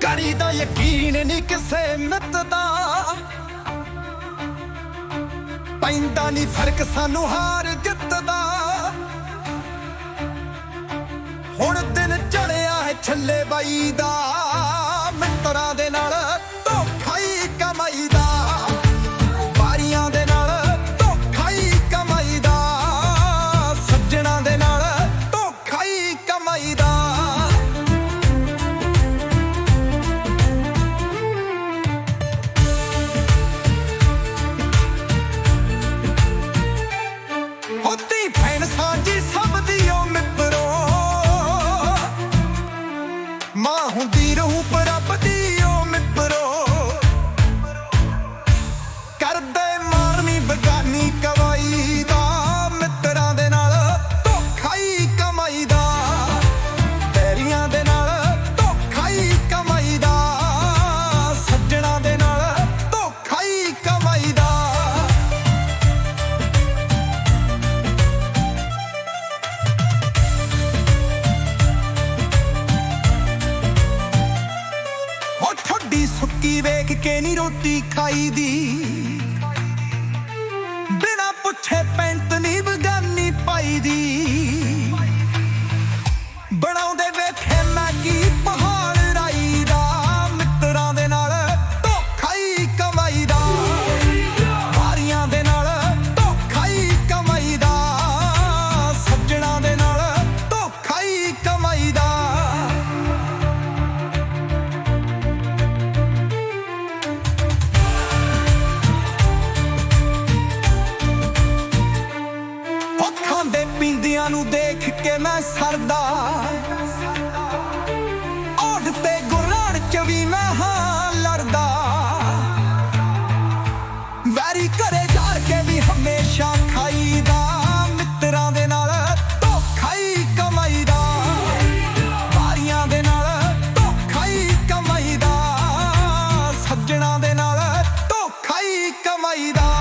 ਕਰੀ ਦਾ ਯਕੀਨ ਨਹੀਂ ਕਿਸੇ ਮਿੱਤ ਦਾ। ਪੈਂਦਾ ਨਹੀਂ ਫ਼ਰਕ ਸਾਨੂੰ ਹਾਰ ਜਿੱਤ ਦਾ। ਹੁਣ ਦਿਨ ਚੜਿਆ ਹੈ ਛੱਲੇ ਬਾਈ ਦਾ। ਸੁੱਕੀ ਵੇਖ ਕੇ ਨਹੀਂ ਰੋਟੀ ਖਾਈਦੀ। ਪੀਂਦਿਆਂ ਨੂੰ ਦੇਖ ਕੇ ਮੈਂ ਸਰਦਾ। ਔੜ ਤੇ ਗੁਰਾਨ ਚ ਵੀ ਮੈਂ ਹਾਂ ਲੜਦਾ। ਵੈਰੀ ਘਰੇ ਜਾ ਕੇ ਵੀ ਹਮੇਸ਼ਾ ਖਾਈਦਾ। ਮਿੱਤਰਾਂ ਦੇ ਨਾਲ ਧੋਖਾ ਹੀ ਕਮਾਈਦਾ। ਵਾਰੀਆਂ ਦੇ ਨਾਲ ਧੋਖਾ ਹੀ ਕਮਾਈਦਾ। ਸੱਜਣਾ ਦੇ ਨਾਲ ਧੋਖਾ ਹੀ ਕਮਾਈਦਾ।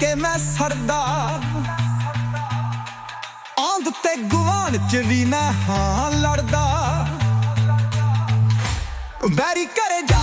ਕੇ ਮੈਂ ਸਰਦਾ। ਆਂਦ ਤੇ ਗੁਆਨ ਚ ਵੀ ਮੈਂ ਹਾਂ ਲੜਦਾ। ਬੈਰੀ ਘਰੇ ਜਾ